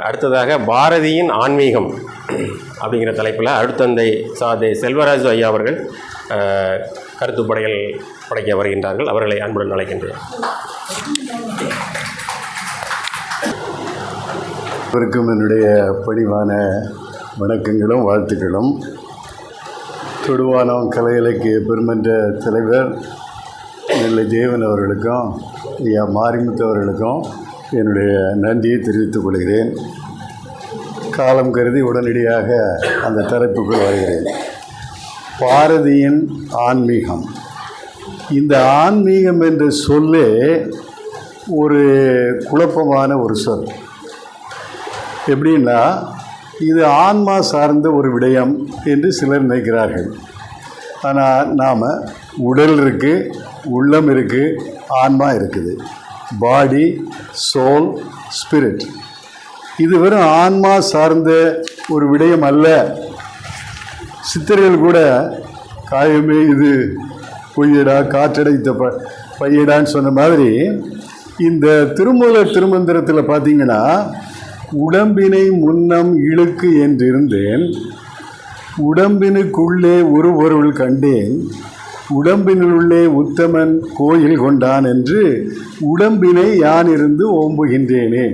அடுத்ததாக பாரதியின் ஆன்மீகம் அப்படிங்கிற தலைப்பில் அருட்தந்தை சாதே செல்வராஜு ஐயா அவர்கள் ஆஹ் கருத்துப்படைகள் படைக்க வருகின்றார்கள். அவர்களை அன்புடன் அழைக்கின்றேன். அனைவருக்கும் என்னுடைய பணிவான வணக்கங்களும் வாழ்த்துக்களும். தொடுவானம் கலை இலக்கிய பெருமன்ற தலைவர் நெல்லை தேவன் அவர்களுக்கும் ஐயா மாரிமுத்து அவர்களுக்கும் என்னுடைய நன்றியை தெரிவித்துக் கொள்கிறேன். காலம் கருதி உடனடியாக அந்த தலைப்புக்குள் வருகிறேன். பாரதியின் ஆன்மீகம். இந்த ஆன்மீகம் என்ற சொல்லே ஒரு குழப்பமான ஒரு சொல். எப்படின்னா இது ஆன்மா சார்ந்த ஒரு விடயம் என்று சிலர் நினைக்கிறார்கள். ஆனால் நாம் உடல் இருக்குது உள்ளம் இருக்குது ஆன்மா இருக்குது. Body soul spirit. இது வெறும் ஆன்மா சார்ந்த ஒரு விடயம் அல்ல. சித்தர்கள் கூட காயமே இது பொய்யடா காற்றடைத்த ப பையடான்னு சொன்ன மாதிரி இந்த திருமூலர் திருமந்திரத்தில் பார்த்தீங்கன்னா உடம்பினை முன்னம் இழுக்கு என்றிருந்தேன். உடம்பினுக்குள்ளே ஒரு பொருள் கண்டேன். உடம்பினுள்ளே உத்தமன் கோயில் கொண்டான் என்று உடம்பினை யான் இருந்து ஓம்புகின்றேனே.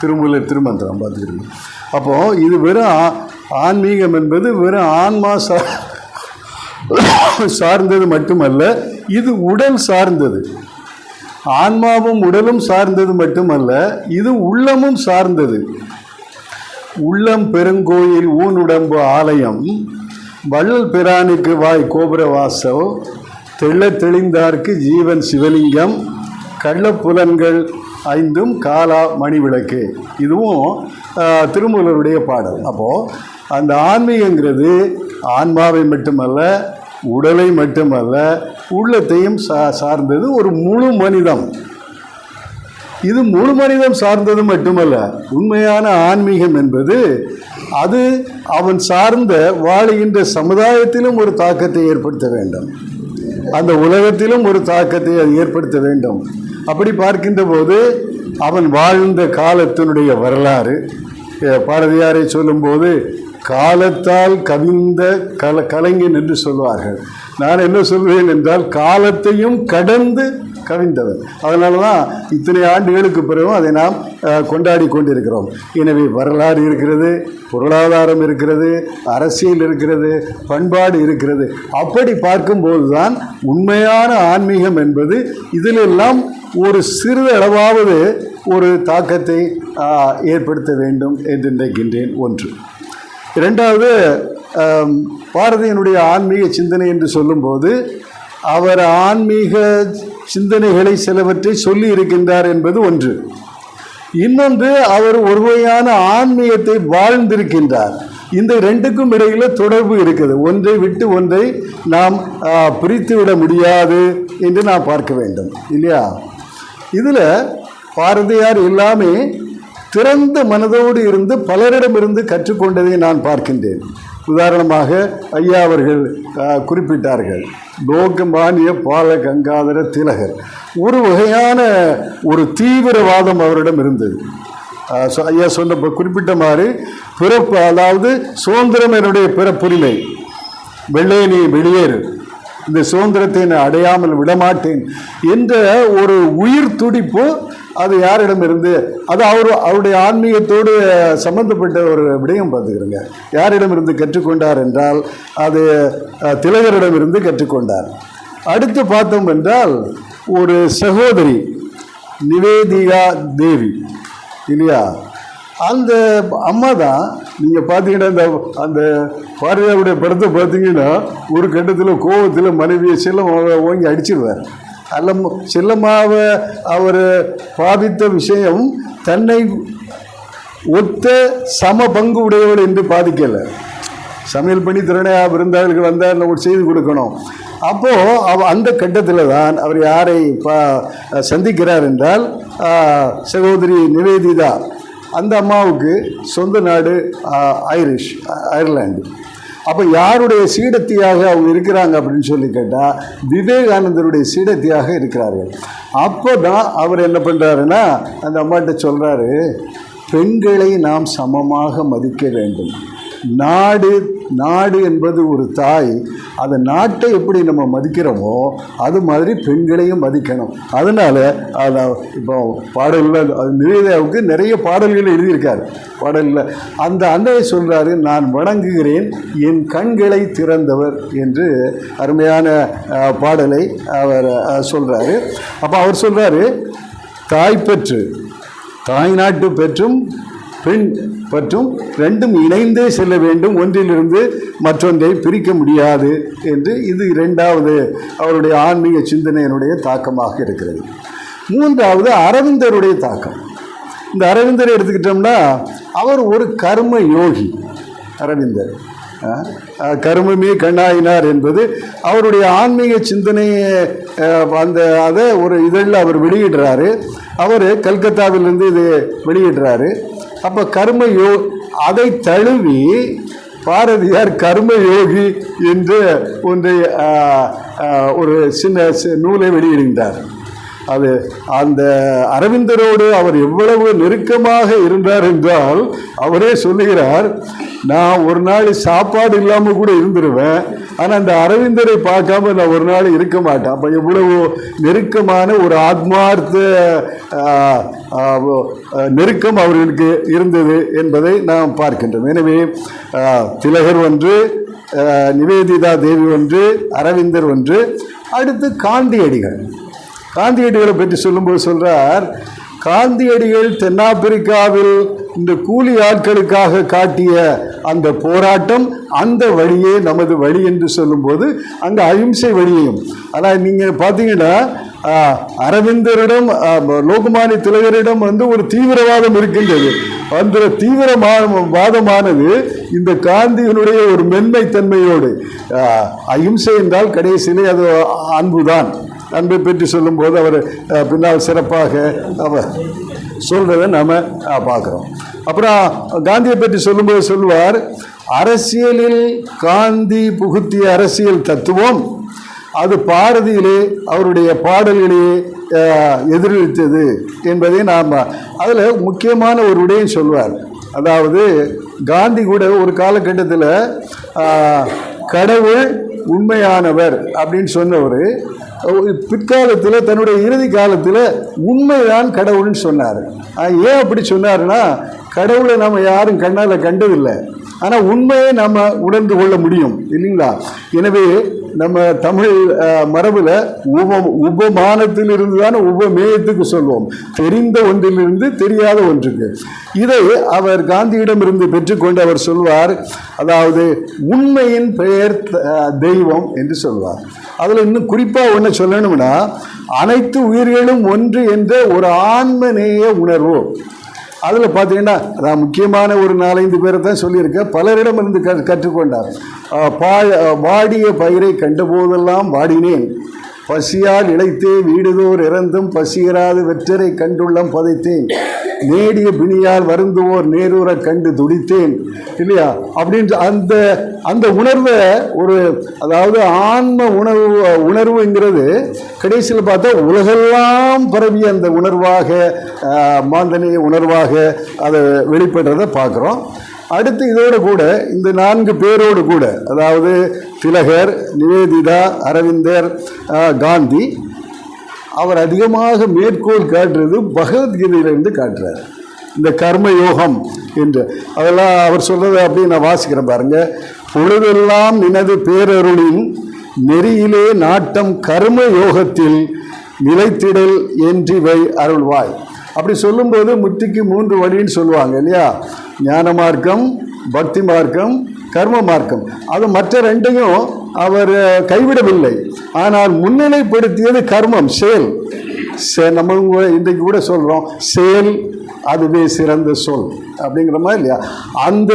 திருமூலர் திருமந்திரம் பார்த்துக்கிறீங்க அப்போ இது வெறும் ஆ- ஆன்மீகம் என்பது வெறும் ஆன்மா சா சார்ந்தது மட்டுமல்ல இது உடல் சார்ந்தது. ஆன்மாவும் உடலும் சார்ந்தது மட்டுமல்ல இது உள்ளமும் சார்ந்தது. உள்ளம் பெருங்கோயில் ஊனுடம்பு ஆலயம் வள்ளல் பிரானுக்கு வாய் கோபுரவாசவ் தெள்ள தெளிந்தார்க்கு ஜீவன் சிவலிங்கம் கள்ளப்புலன்கள் ஐந்தும் காலா மணி விளக்கு இதுவும் திருமூலருடைய பாடல். அப்போது அந்த ஆன்மீகங்கிறது ஆன்மாவை மட்டுமல்ல உடலை மட்டுமல்ல உள்ளத்தையும் சா சார்ந்தது ஒரு முழு மனிதம். இது முழு மனிதம் சார்ந்தது மட்டுமல்ல உண்மையான ஆன்மீகம் என்பது அது அவன் சார்ந்த வாழுகின்ற சமுதாயத்திலும் ஒரு தாக்கத்தை ஏற்படுத்த வேண்டும். அந்த உலகத்திலும் ஒரு தாக்கத்தை அது ஏற்படுத்த வேண்டும். அப்படி பார்க்கின்ற போது அவன் வாழ்ந்த காலத்தினுடைய வரலாறு பாரதியாரை சொல்லும்போது காலத்தால் கவிந்த கல கலைஞன் என்று சொல்வார்கள். நான் என்ன சொல்வேன் என்றால் காலத்தையும் கடந்து கவிந்தவர் அதனால தான் இத்தனை ஆண்டுகளுக்கு பிறகும் அதை நாம் கொண்டாடி கொண்டிருக்கிறோம். எனவே வரலாறு இருக்கிறது பொருளாதாரம் இருக்கிறது அரசியல் இருக்கிறது பண்பாடு இருக்கிறது. அப்படி பார்க்கும்போது தான் உண்மையான ஆன்மீகம் என்பது இதிலெல்லாம் ஒரு சிறிதளவாவது ஒரு தாக்கத்தை ஏற்படுத்த வேண்டும் என்று நினைக்கின்றேன். ஒன்று. இரண்டாவது பாரதியினுடைய ஆன்மீக சிந்தனை என்று சொல்லும்போது அவர் ஆன்மீக சிந்தனைகளை சிலவற்றை சொல்லி இருக்கின்றார் என்பது ஒன்று. இன்னொன்று அவர் ஒரு வகையான ஆன்மீகத்தை வாழ்ந்திருக்கின்றார். இந்த ரெண்டுக்கும் இடையில தொடர்பு இருக்குது. ஒன்றை விட்டு ஒன்றை நாம் பிரித்து விட முடியாது என்று நாம் பார்க்க வேண்டும். இல்லையா? இதில் பாரதியார் எல்லாமே திறந்த மனதோடு இருந்து பலரிடமிருந்து கற்றுக்கொண்டதை நான் பார்க்கின்றேன். உதாரணமாக ஐயா அவர்கள் குறிப்பிட்டார்கள். லோகமானிய பால கங்காதர திலகர். ஒரு வகையான ஒரு தீவிரவாதம் அவரிடம் இருந்தது. ஐயா சொன்ன குறிப்பிட்ட மாதிரி பிறப்பு அதாவது சுதந்திரம் என்னுடைய பிறப்புரிமை. வெள்ளை நீ வெளியேறு. இந்த சுதந்திரத்தை நான் அடையாமல் விடமாட்டேன் என்ற ஒரு உயிர் துடிப்பு அது யாரிடமிருந்து? அது அவர் அவருடைய ஆன்மீகத்தோடு சம்பந்தப்பட்ட ஒரு விடயம் பார்த்துக்கிறோங்க. யாரிடமிருந்து கற்றுக்கொண்டார் என்றால் அது திலகரிடமிருந்து கற்றுக்கொண்டார். அடுத்து பார்த்தோம் என்றால் ஒரு சகோதரி நிவேதிகா தேவி இல்லையா? அந்த அம்மா தான் நீங்கள் பார்த்தீங்கன்னா அந்த அந்த பாரதியாருடைய படத்தை பார்த்தீங்கன்னா ஒரு கட்டத்தில் கோவத்தில் மனைவியை செல்லம் ஓங்கி அடிச்சிருவார். அல்லம் செல்லம்மாவை அவர் பாதித்த விஷயம் தன்னை ஒத்த சம பங்கு உடையவள் என்று பாதிக்கலை. சமையல் பண்ணி திறனையாக விருந்தாளர்கள் வந்தால் நம்ம செய்து கொடுக்கணும். அப்போது அவ அந்த கட்டத்தில் தான் அவர் யாரை பா சந்திக்கிறார் என்றால் சகோதரி நிவேதிதா அந்த அம்மாவுக்கு சொந்த நாடு ஐரிஷ் அயர்லாண்டு அப்போ யாருடைய சீடத்தியாக அவங்க இருக்கிறாங்க அப்படின்னு சொல்லி கேட்டால் விவேகானந்தருடைய சீடத்தியாக இருக்கிறார்கள். அப்போ தான் அவர் என்ன பண்ணுறாருன்னா அந்த அம்மாட்ட சொல்கிறாரு பெண்களை நாம் சமமாக மதிக்க வேண்டும். நாடு நாடு என்பது ஒரு தாய் அந்த நாட்டை எப்படி நம்ம மதிக்கிறோமோ அது மாதிரி பெண்களையும் மதிக்கணும். அதனால் அதை இப்போ பாடலில் நிவேதாவுக்கு நிறைய பாடல்கள் எழுதியிருக்கார். பாடலில் அந்த அன்னையை சொல்கிறாரு நான் வணங்குகிறேன் என் கண்களை திறந்தவர் என்று அருமையான பாடலை அவர் சொல்கிறாரு அப்போ அவர் சொல்கிறாரு தாய் பெற்று தாய் நாட்டு பெற்றும் பெண் மற்றும் ரெண்டும் இணைந்தே செல்ல வேண்டும். ஒன்றிலிருந்து மற்றொன்றை பிரிக்க முடியாது என்று இது இரண்டாவது அவருடைய ஆன்மீக சிந்தனையினுடைய தாக்கமாக இருக்கிறது. மூன்றாவது அரவிந்தருடைய தாக்கம். இந்த அரவிந்தரை எடுத்துக்கிட்டோம்னா அவர் ஒரு கர்ம யோகி அரவிந்தர் கருமமே கண்ணாயினார் என்பது அவருடைய ஆன்மீக சிந்தனையை அந்த அதை ஒரு இதழில் அவர் வெளியிடுறாரு. அவர் கல்கத்தாவிலிருந்து இது வெளியிடுறாரு. அப்போ கர்ம யோ அதை தழுவி பாரதியார் கர்ம யோகி என்று ஒன்றை ஒரு சின்ன சி- நூலை வெளியிடுகின்றார். அது அந்த அரவிந்தரோடு அவர் எவ்வளவு நெருக்கமாக இருந்தார் என்றால் அவரே சொல்லுகிறார் நான் ஒரு நாள் சாப்பாடு இல்லாமல் கூட இருந்துருவேன். ஆனால் அந்த அரவிந்தரை பார்க்காம நான் ஒரு நாள் இருக்க மாட்டேன். அப்போ எவ்வளவு நெருக்கமான ஒரு ஆத்மார்த்த நெருக்கம் அவர்களுக்கு இருந்தது என்பதை நாம் பார்க்கின்றோம். எனவே திலகர் ஒன்று நிவேதிதா தேவி ஒன்று அரவிந்தர் ஒன்று அடுத்து காந்தியடிகள். காந்தியடிகளை பற்றி சொல்லும்போது சொல்கிறார் காந்தியடிகள் தென்னாப்பிரிக்காவில் இந்த கூலி ஆட்களுக்காக காட்டிய அந்த போராட்டம் அந்த வழியே நமது வழி என்று சொல்லும்போது அங்கே அகிம்சை வழியையும். ஆனால் நீங்கள் பார்த்தீங்கன்னா அரவிந்தரிடம் லோகமானிய திலகரிடம் வந்து ஒரு தீவிரவாதம் இருக்கின்றது. அந்த தீவிரமான வாதமானது இந்த காந்தியினுடைய ஒரு மென்மைத்தன்மையோடு தன்மையோடு அகிம்சை என்றால் கடைசியிலே அது அன்புதான். அன்பை பற்றி சொல்லும்போது அவர் பின்னால் சிறப்பாக அவர் சொல்கிறத நாம் பார்க்குறோம். அப்புறம் காந்தியை பற்றி சொல்லும்போது சொல்லுவார் அரசியலில் காந்தி புகுத்திய அரசியல் தத்துவம் அது பாரதியிலே அவருடைய பாடல்களிலே எதிரொலித்தது என்பதை நாம் அதில் முக்கியமான ஒரு விடையும் சொல்வார். அதாவது காந்தி கூட ஒரு காலகட்டத்தில் கடவுள் உண்மையானவர் அப்படின்னு சொன்னவர். பிற்காலத்தில் தன்னுடைய இறுதி காலத்தில் உண்மைதான் கடவுள்னு சொன்னார். ஏன் அப்படி சொன்னாருன்னா கடவுளை நம்ம யாரும் கண்ணால் கண்டதில்லை. ஆனால் உண்மையை நம்ம உணர்ந்து கொள்ள முடியும் இல்லைங்களா? எனவே நம்ம தமிழ் மரபில் உப உபமானத்திலிருந்து தானே உபமேயத்துக்கு சொல்வோம். தெரிந்த ஒன்றிலிருந்து தெரியாத ஒன்றுக்கு. இதை அவர் காந்தியிடமிருந்து பெற்றுக்கொண்டு அவர் சொல்வார். அதாவது உண்மையின் பெயர் தெய்வம் என்று சொல்வார். அதில் இன்னும் குறிப்பாக ஒன்று சொல்லணும்னா அனைத்து உயிர்களும் ஒன்று என்ற ஒரு ஆன்மநேய உணர்வு. அதில் பார்த்தீங்கன்னா நான் முக்கியமான ஒரு நாலஞ்சு பேரை தான் சொல்லியிருக்கேன். பலரிடம் இருந்து க கற்றுக்கொண்டார். ஆஹ் பா வாடிய பயிரை கண்டபோதெல்லாம் வாடினேன். பசியால் இழைத்தே வீடுதோர் இறந்தும் பசியராது வெற்றரை கண்டுள்ளம் பதைத்தேன். நேடிய பிணியால் வருந்துவோர் நேரூர கண்டு துடித்தேன். இல்லையா? அப்படின்ற அந்த அந்த உணர்வை ஒரு அதாவது ஆன்ம உணர்வு உணர்வுங்கிறது கடைசியில் பார்த்தா உலகெல்லாம் பரவிய அந்த உணர்வாக மாந்தனிய உணர்வாக அதை வெளிப்படுறதை பார்க்குறோம். அடுத்து இதோடு கூட இந்த நான்கு பேரோடு கூட அதாவது திலகர் நிவேதிதா அரவிந்தர் காந்தி அவர் அதிகமாக மேற்கோள் காட்டுறது பகவத்கீதையிலிருந்து காட்டுறார். இந்த கர்ம யோகம் என்று. அதெல்லாம் அவர் சொல்கிறத அப்படியே நான் வாசிக்கிறேன் பாருங்க. பொழுதெல்லாம் நினது பேரருளின் நெறியிலே நாட்டம் கர்ம யோகத்தில் நிலைத்திடல் என்றிவை அருள்வாய். அப்படி சொல்லும்போது முத்திக்கு மூன்று வழின்னு சொல்லுவாங்க இல்லையா? ஞான மார்க்கம் பக்தி மார்க்கம் கர்ம மார்க்கம் அது மற்ற ரெண்டையும் அவர் கைவிடவில்லை. ஆனால் முன்னிலைப்படுத்தியது கர்மம் செயல். சே நம்ம கூட இன்றைக்கு கூட சொல்கிறோம் செயல் அதுவே சிறந்த சொல் அப்படிங்கிற மாதிரி இல்லையா? அந்த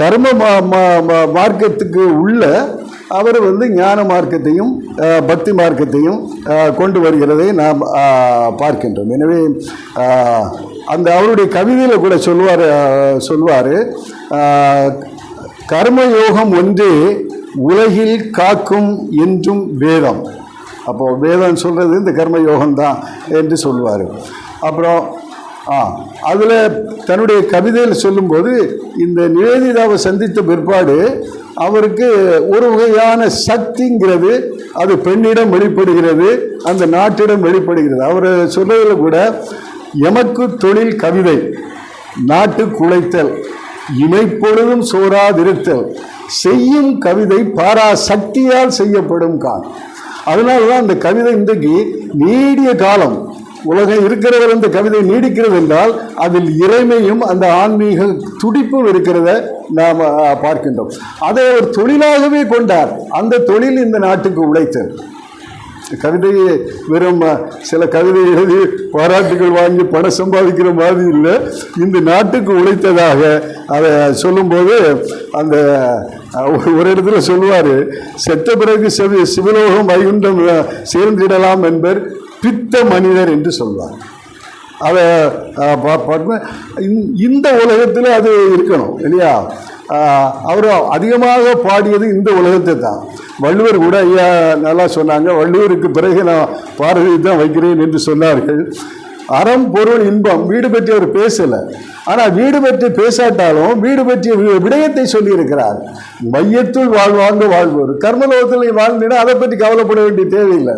கர்ம மார்க்கத்துக்கு உள்ள அவர் வந்து ஞான மார்க்கத்தையும் பக்தி மார்க்கத்தையும் கொண்டு வருகிறதை நாம் பார்க்கின்றோம். எனவே அந்த அவருடைய கவிதையில் கூட சொல்லுவார் சொல்வார் கர்மயோகம் ஒன்றே உலகில் காக்கும் என்றும் வேதம். அப்போது வேதம் சொல்கிறது இந்த கர்மயோகம் தான் என்று சொல்லுவார் அப்புறம் ஆ அதில் தன்னுடைய கவிதையில் சொல்லும்போது இந்த நிவேதிதாவை சந்தித்த பிற்பாடு அவருக்கு ஒரு வகையான சக்திங்கிறது அது பெண்ணிடம் வெளிப்படுகிறது அந்த நாட்டிடம் வெளிப்படுகிறது. அவர் சொல்றதில் கூட எமக்கு தொழில் கவிதை நாட்டு குலைத்தல் இமைப்பொழுதும் சோராதிருத்தல். செய்யும் கவிதை பாரா சக்தியால் செய்யப்படும் கால் அதனால தான் அந்த கவிதை இன்றைக்கு நீடிய காலம். உலகம் இருக்கிறவர் அந்த கவிதை நீடிக்கிறது என்றால் அதில் இறைமையும் அந்த ஆன்மீக துடிப்பும் இருக்கிறத நாம் பார்க்கின்றோம். அதை ஒரு தொழிலாகவே கொண்டார். அந்த தொழில் இந்த நாட்டுக்கு உழைத்தது. கவிதையை வெறும் சில கவிதை எழுதி பாராட்டுகள் வாங்கி பணம் சம்பாதிக்கிற மாதிரி இல்லை. இந்த நாட்டுக்கு உழைத்ததாக அதை சொல்லும்போது அந்த ஒரு- ஒரு இடத்துல சொல்லுவார் செத்த பிறகு சிவ சிவலோகம் வைகுண்டம் சேர்ந்திடலாம் என்பர் பித்த மனிதர் என்று சொல்வார். அதை பார்க்க இந்த உலகத்தில் அது இருக்கணும் இல்லையா? அவர் அதிகமாக பாடியது இந்த உலகத்தை தான் வள்ளுவர் கூட ஐயா நல்லா சொன்னாங்க வள்ளுவருக்கு பிறகு நான் பாரதி தான் வைக்கிறேன் என்று சொன்னார்கள். அறம் பொருள் இன்பம் வீடு பற்றி அவர் பேசலை. ஆனால் வீடு பற்றி பேசாட்டாலும் வீடு பற்றிய விடயத்தை சொல்லியிருக்கிறார். மையத்துள் வாழ்வாங்க வாழ்வோர். கர்மலோகத்தில் நீ வாழ்ந்தீங்கன்னா அதை பற்றி கவலைப்பட வேண்டிய தேவையில்லை.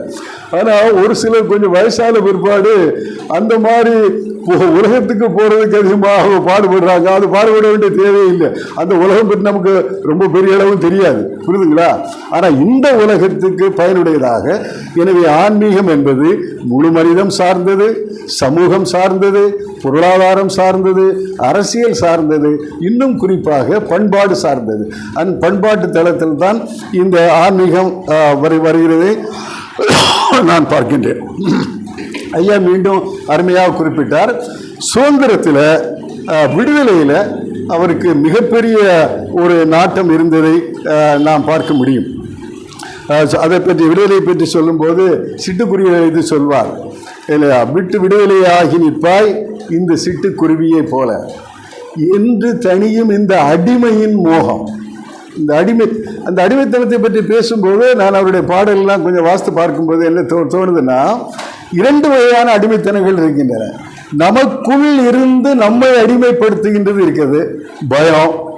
ஆனால் ஒரு சிலர் கொஞ்சம் வயசான பிற்பாடு அந்த மாதிரி உலகத்துக்கு போகிறதுக்கு அதிகமாக பாடுபடுறாங்க. அது பாடுபட வேண்டிய தேவையில்லை. அந்த உலகம் பற்றி நமக்கு ரொம்ப பெரிய அளவு தெரியாது. புரியுதுங்களா? ஆனால் இந்த உலகத்துக்கு பயனுடையதாக எனவே ஆன்மீகம் என்பது முழு மனிதம் சார்ந்தது சமூகம் சார்ந்தது பொருளாதாரம் சார்ந்தது அரசியல் சார்ந்தது இன்னும் குறிப்பாக பண்பாடு சார்ந்தது. அந் பண்பாட்டு தளத்தில் தான் இந்த ஆன்மீகம் வரை வரு வருகிறதை. நான் பார்க்கின்றேன். ஐயா மீண்டும் அருமையாக குறிப்பிட்டார். சுதந்திரத்தில் விடுதலையில் அவருக்கு மிகப்பெரிய ஒரு நாட்டம் இருந்ததை நாம் பார்க்க முடியும். அதை பற்றி விடுதலை பற்றி சொல்லும்போது சிட்டுக்குருவியை இது சொல்வார். இல்லையா? விட்டு விடுதலையாகி நிற்பாய் இந்த சிட்டுக்குருவியை போல. என்று தனியும் இந்த அடிமையின் மோகம். இந்த அடிமை அந்த அடிமைத்தனத்தை பற்றி பேசும்போது நான் அவருடைய பாடலெல்லாம் கொஞ்சம் வாஸ்து பார்க்கும்போது என்ன தோ தோணுதுன்னா இரண்டு வகையான அடிமைத்தனங்கள் இருக்கின்றன. நமக்குள் இருந்து நம்மை அடிமைப்படுத்துகின்றது இருக்கிறது. பயம்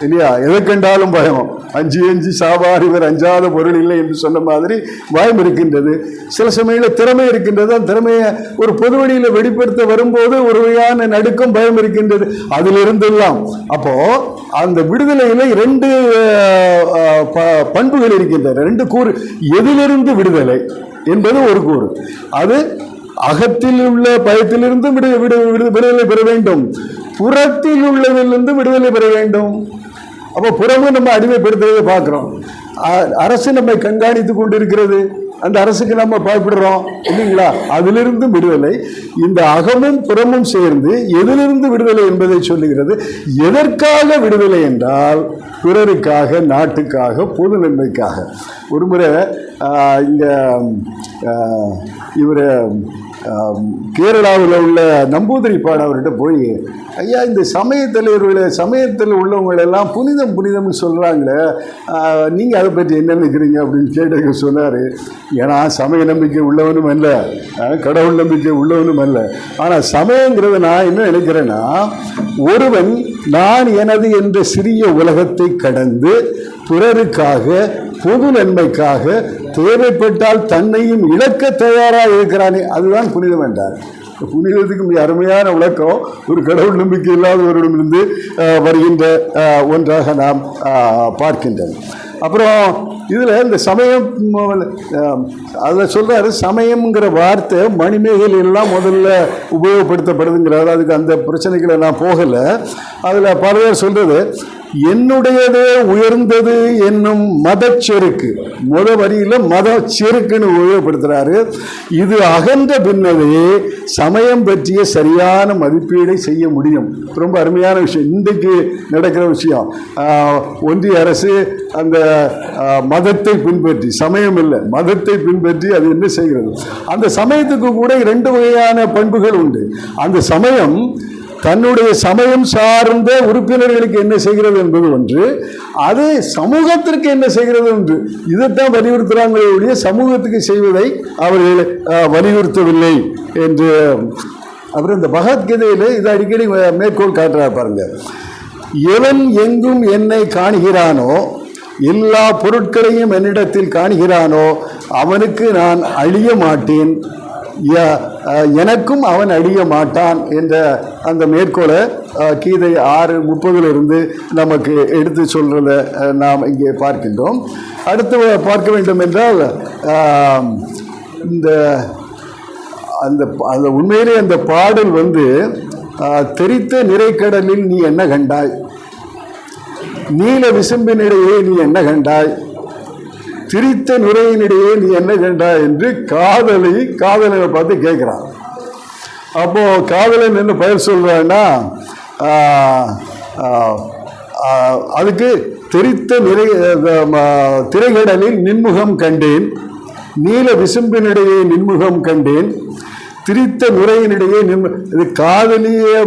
இல்லையா? எதை கண்டாலும் பயம். அஞ்சு அஞ்சு சாவார் இவர் அஞ்சாத பொருள் இல்லை என்று சொன்ன மாதிரி பயம் இருக்கின்றது. சில சமயங்களில் திறமை இருக்கின்றது. அந்த திறமையை ஒரு பொது வழியில் வெளிப்படுத்த வரும்போது ஒரு வகையான நடுக்கம் பயம் இருக்கின்றது. அதிலிருந்தெல்லாம். அப்போ அந்த விடுதலையில் இரண்டு ப- பண்புகள் இருக்கின்றன. ரெண்டு கூறு. எதிலிருந்து விடுதலை என்பது ஒரு கூறு. அது அகத்தில் உள்ள பயத்திலிருந்து விடு விடு- விடுதலை பெற வேண்டும். புறத்தில் உள்ளதிலிருந்து விடுதலை பெற வேண்டும். அப்போ புறமும் நம்ம அடிமைப்படுத்துறதை பார்க்குறோம். அரசு நம்மை கண்காணித்து கொண்டிருக்கிறது. அந்த அரசுக்கு நம்ம பயப்படுறோம் இல்லைங்களா? அதிலிருந்து விடுதலை இந்த அகமும் புறமும் சேர்ந்து எதிலிருந்து விடுதலை என்பதை சொல்லுகிறது. எதற்காக விடுதலை என்றால் பிறருக்காக நாட்டுக்காக பொது நன்மைக்காக ஒரு முறை இங்கே இவர் கேரளாவில் உள்ள நம்பூதிரி பாடவர்கிட்ட போய் ஐயா இந்த சமய தலைவர்களை சமயத்தில் உள்ளவங்களெல்லாம் புனிதம் புனிதம்னு சொல்கிறாங்களே நீங்கள் அதை பற்றி என்ன நினைக்கிறீங்க? அப்படின்னு கேட்டு சொன்னார். ஏன்னா சமய நம்பிக்கை உள்ளவனும் அல்ல. கடவுள் நம்பிக்கை உள்ளவனும் அல்ல. ஆனால் சமயங்கிறது நான் என்ன நினைக்கிறேன்னா ஒருவன் நான் எனது என்ற சிறிய உலகத்தை கடந்து பிறருக்காக பொது நன்மைக்காக தேவைப்பட்டால் தன்னையும் இழக்க தயாராக இருக்கிறானே அதுதான் புனிதம் என்றார். புனிதத்துக்கு மிக அருமையான விளக்கம். ஒரு கடவுள் நம்பிக்கை இல்லாதவரிடமிருந்து வருகின்ற ஒன்றாக நாம் பார்க்கின்றோம். அப்புறம் இதில் இந்த சமயம் அதில் சொல்கிறார் சமயம்ங்கிற வார்த்தை மணிமேகலை எல்லாம் முதல்ல உபயோகப்படுத்தப்படுதுங்கிறார். அதுக்கு அந்த பிரச்சனைகளை நான் போகலை. அதில் பல பேர் சொல்கிறது என்னுடையதே உயர்ந்தது என்னும் மதச்செருக்கு முத வரியில் மத செருக்குன்னு உபயோகப்படுத்துகிறாரு இது அகன்ற பின்னரே சமயம் பற்றிய சரியான மதிப்பீடை செய்ய முடியும். ரொம்ப அருமையான விஷயம். இன்றைக்கு நடக்கிற விஷயம். ஒன்றிய அரசு அந்த மதத்தை பின்பற்றி சமயம் இல்லை மதத்தை பின்பற்றி அது என்ன செய்கிறது? அந்த சமயத்துக்கு கூட இரண்டு வகையான பண்புகள் உண்டு. அந்த சமயம் தன்னுடைய சமயம் சார்ந்த உறுப்பினர்களுக்கு என்ன செய்கிறது என்பது ஒன்று அது சமூகத்திற்கு என்ன செய்கிறது என்று இதைத்தான் வலியுறுத்துகிறாங்களே ஒழிய சமூகத்துக்கு செய்வதை அவர்கள் வலியுறுத்தவில்லை என்று அப்புறம் இந்த பகவத்கீதையில் இதை அடிக்கடி மேற்கோள் காட்டுறாரு பாருங்க. எவன் எங்கும் என்னை காணுகிறானோ எல்லா பொருட்களையும் என்னிடத்தில் காணுகிறானோ அவனுக்கு நான் அழிய மாட்டேன். எனக்கும் அவன் அழிய மாட்டான் என்ற அந்த மேற்கோளை கீதை ஆறு முப்பதிலிருந்து நமக்கு எடுத்து சொல்கிறத நாம் இங்கே பார்க்கின்றோம். அடுத்து பார்க்க வேண்டும் என்றால் இந்த அந்த அந்த உண்மையிலே அந்த பாடல் வந்து தெரித்த நிறைக்கடலில் நீ என்ன கண்டாய்? நீல விசும்பினிடையே நீ என்ன கண்டாய்? திரித்த நுரையினிடையே நீ என்ன கண்டாய் என்று காதலி காதலனை பார்த்து கேட்குறான். அப்போ காதலன் என்ன பெயர் சொல்கிறான்னா அதுக்கு தெரித்த நிறை திரைகடலில் நின்முகம் கண்டேன். நீல விசும்பினிடையே நின்முகம் கண்டேன். திரித்த நுரையினிடையே நின் இது காதலியை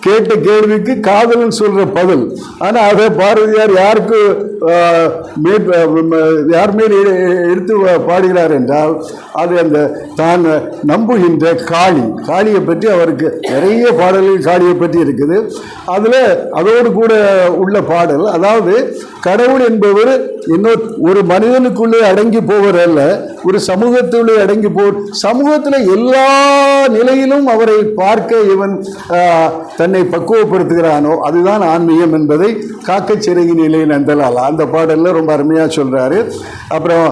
கேட்ட கேள்விக்கு காதலன் சொல்ற பதில். ஆனா அதை பாரதியார் யாருக்கு ஆஹ், யார் மேல் எடுத்து பாடுகிறார் என்றால் அது அந்த தான் நம்புகின்ற காளி. காளியை பற்றி அவருக்கு நிறைய பாடல்கள் காளியை பற்றி இருக்குது. அதில் அதோடு கூட உள்ள பாடல் அதாவது கடவுள் என்பவர் இன்னொரு ஒரு மனிதனுக்குள்ளே அடங்கி போவர் அல்ல ஒரு சமூகத்துள்ளே அடங்கி போவர். சமூகத்தில் எல்லா நிலையிலும் அவரை பார்க்க இவன் ஆஹ், தன்னை பக்குவப்படுத்துகிறானோ அதுதான் ஆன்மீகம் என்பதை காக்கச் சிறகி நிலையில் நந்தலாலா. அந்த பாடலில் ரொம்ப அருமையாக சொல்கிறாரு அப்புறம்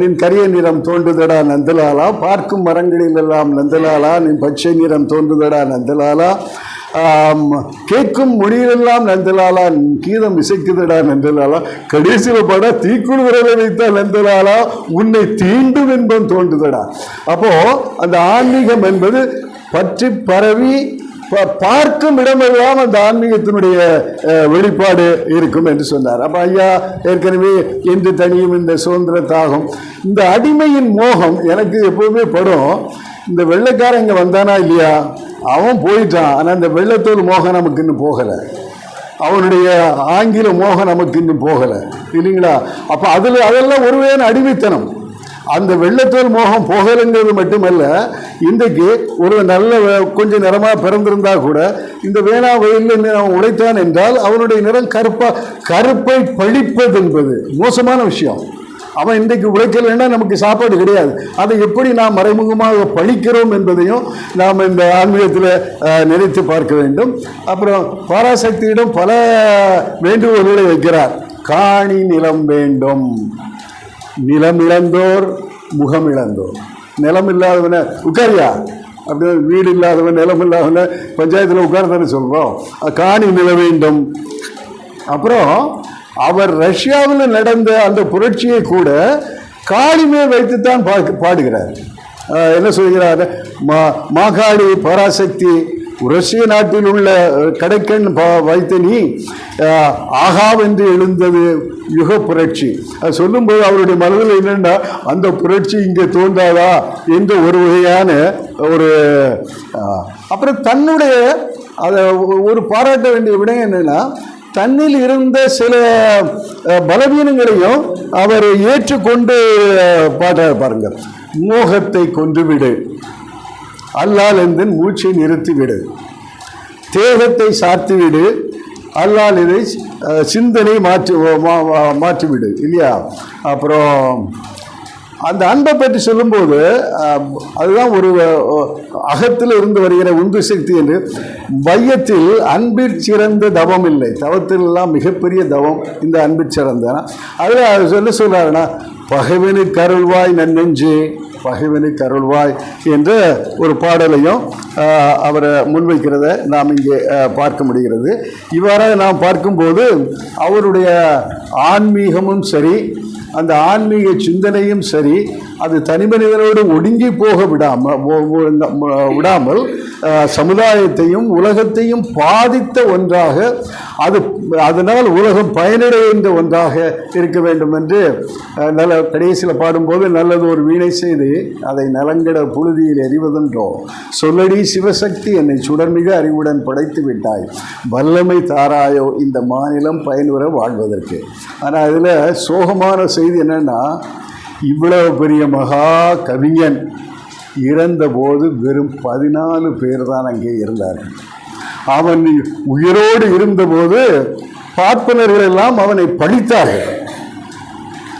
நின் கரிய நிறம் தோன்றுதடா நந்தலாலா. பார்க்கும் மரங்களில் எல்லாம் நந்தலாலா. நின் பச்சை நிறம் தோன்றுதடா நந்தலாலா. கேட்கும் மொழியிலெல்லாம் நந்தலாலா. கீதம் இசைக்குதடா நந்தலாலா. கடைசியில் பட தீக்குள் விரலை வைத்தா நந்தலாலா. உன்னை தீண்டும் என்பம் தோன்றுதடா. அப்போ அந்த ஆன்மீகம் என்பது பற்றி பரவி பார்க்கும் இடமெல்லாம் அந்த ஆன்மீகத்தினுடைய வெளிப்பாடு இருக்கும் என்று சொன்னார். அப்போ ஐயா ஏற்கனவே என்று தனியும் இந்த சுதந்திர தாகம் இந்த அடிமையின் மோகம் எனக்கு எப்பவுமே படும். இந்த வெள்ளைக்காரன் இங்கே வந்தானா இல்லையா? அவன் போயிட்டான். ஆனால் இந்த வெள்ளத்தோல் மோகம் நமக்கு இன்னும் போகலை. அவனுடைய ஆங்கில மோகம் நமக்கு இன்னும் போகலை. இல்லைங்களா? அப்போ அதில் அதெல்லாம் ஒருவேன் அடிமைத்தனம். அந்த வெள்ளத்தோல் மோகம் போகலைங்கிறது மட்டுமல்ல இன்றைக்கு ஒரு நல்ல கொஞ்சம் நிறமாக பிறந்திருந்தா கூட இந்த வேணா வயலில் அவன் உழைத்தான் என்றால் அவனுடைய நிறம் கருப்பா கருப்பை பழிப்பது என்பது. மோசமான விஷயம். அவன் இன்றைக்கு உழைக்கலைன்னா நமக்கு சாப்பாடு கிடையாது. அதை எப்படி நாம் மறைமுகமாக பழிக்கிறோம் என்பதையும் நாம் இந்த ஆன்மீகத்தில் நினைத்து பார்க்க வேண்டும். அப்புறம் பாராசக்தியிடம் பல வேண்டுகோள்களை வைக்கிறார். காணி நிலம் வேண்டும். நிலம் இழந்தோர் முகம் இழந்தோர் நிலம் இல்லாதவன உட்காரியா? அப்படியே வீடு இல்லாதவன் நிலம் இல்லாதவன பஞ்சாயத்தில் உட்கார தானே சொல்கிறோம் காணி நில வேண்டும். அப்புறம் அவர் ரஷ்யாவில் நடந்த அந்த புரட்சியை கூட காளிமே வைத்துத்தான் பா- பாடுகிறார். என்ன சொல்கிறார்? மா மாகாளி பராசக்தி ரஷ்ய நாட்டில் உள்ள கடைக்கண் வைத்தனி ஆகாவென்று எழுந்தது யுக புரட்சி. அது சொல்லும்போது அவருடைய மனதில் என்னென்னா அந்த புரட்சி இங்கே தோன்றாதா என்று ஒரு வகையான ஒரு அப்புறம் தன்னுடைய அதை ஒரு பாராட்ட வேண்டிய விடயம் என்னென்னா தன்னில் இருந்த சில பலவீனங்களையும் அவர் ஏற்றுக்கொண்டு அஹ், பாருங்கள் மோகத்தை கொன்றுவிடு அல்லால் எந்தன் மூச்சை நிறுத்திவிடு. தேகத்தை சாத்திவிடு. அல்லால் இதை சிந்தனை மாற்றி மா- மாற்றிவிடு. இல்லையா? அப்புறம் அந்த அன்பை பற்றி சொல்லும்போது அதுதான் ஒரு அகத்தில் இருந்து வருகிற உந்து சக்தி என்று. வையத்தில் அன்பிற் சிறந்த தவம் இல்லை. தவத்திலெல்லாம் மிகப்பெரிய தவம் இந்த அன்பிற் சிறந்தனா அதில் அது என்ன சொல்றாருன்னா பகைவனு கருள்வாய் நன்னெஞ்சு பகைவனை கருள்வாய் என்ற ஒரு பாடலையும் அவரை முன்வைக்கிறத நாம் இங்கே பார்க்க முடிகிறது. இவ்வாறாக நாம் பார்க்கும்போது அவருடைய ஆன்மீகமும் சரி அந்த ஆன்மீக சிந்தனையும் சரி அது தனிமனிதனோடு ஒடுங்கி போக விடாமல் விடாமல் சமுதாயத்தையும் உலகத்தையும் பாதித்த ஒன்றாக அது அதனால் உலகம் பயனடைந்த ஒன்றாக இருக்க வேண்டும் என்று நல்ல கடைசியில் பாடும்போது நல்லது ஒரு வீணை செய்து அதை நலங்கட புழுதியில் எறிவதென்றோ சொல்லடி சிவசக்தி என்னை சுடர்மிக அறிவுடன் படைத்து விட்டாய். வல்லமை தாராயோ இந்த மாநிலம் பயனுற வாழ்வதற்கு. ஆனால் இதில் சோகமான செய்தி என்னென்னா இவ்வளவு பெரிய மகா கவிஞன் இறந்தபோது வெறும் பதினாலு பேர் தான் அங்கே இருந்தார்கள். அவன் உயிரோடு இருந்தபோது பார்ப்பனர்கள் எல்லாம் அவனை பழித்தார்கள்.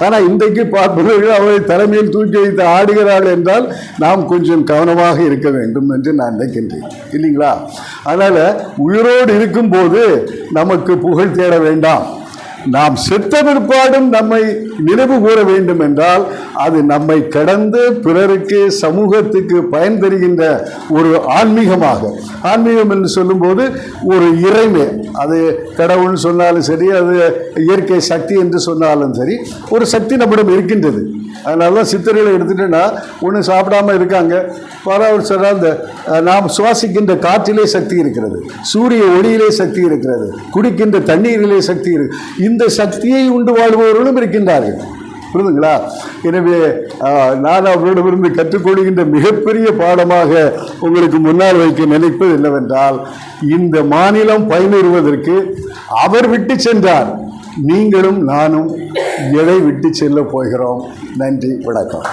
ஆனால் இன்றைக்கு பார்ப்பனர்கள் அவரை தலைமையில் தூக்கி வைத்து ஆடுகிறாள் என்றால் நாம் கொஞ்சம் கவனமாக இருக்க வேண்டும் என்று நான் நினைக்கின்றேன். இல்லைங்களா? அதனால் உயிரோடு இருக்கும்போது நமக்கு புகழ் தேட வேண்டாம். நாம் செத்த பிற்பாடும் நம்மை நினைவு கூற வேண்டும் என்றால் அது நம்மை கடந்து பிறருக்கு சமூகத்துக்கு பயன் தருகின்ற ஒரு ஆன்மீகமாக. ஆன்மீகம் என்று சொல்லும்போது ஒரு இறைமை. அது கடவுள்னு சொன்னாலும் சரி அது இயற்கை சக்தி என்று சொன்னாலும் சரி ஒரு சக்தி நம்மிடம் இருக்கின்றது. அதனால தான் சித்தர்களை எடுத்துட்டேன்னா ஒன்று சாப்பிடாம இருக்காங்க. பரவாயில்ல சொன்னால் இந்த நாம் சுவாசிக்கின்ற காற்றிலே சக்தி இருக்கிறது. சூரிய ஒளியிலே சக்தி இருக்கிறது. குடிக்கின்ற தண்ணீரிலே சக்தி இருக்கு இந்த சக்தியை உண்டு வாழ்பவர்களும் இருக்கின்றார்கள். புரிதுங்களா எனவே ஆஹ், நான் அவர்களிடமிருந்து கற்றுக்கொள்கின்ற மிகப்பெரிய பாடமாக உங்களுக்கு முன்னால் வைக்க நினைப்பது என்னவென்றால் இந்த மாநிலம் பயனுறுவதற்கு அவர் விட்டு சென்றார். நீங்களும் நானும் எதை விட்டு செல்ல போகிறோம்? நன்றி வணக்கம்.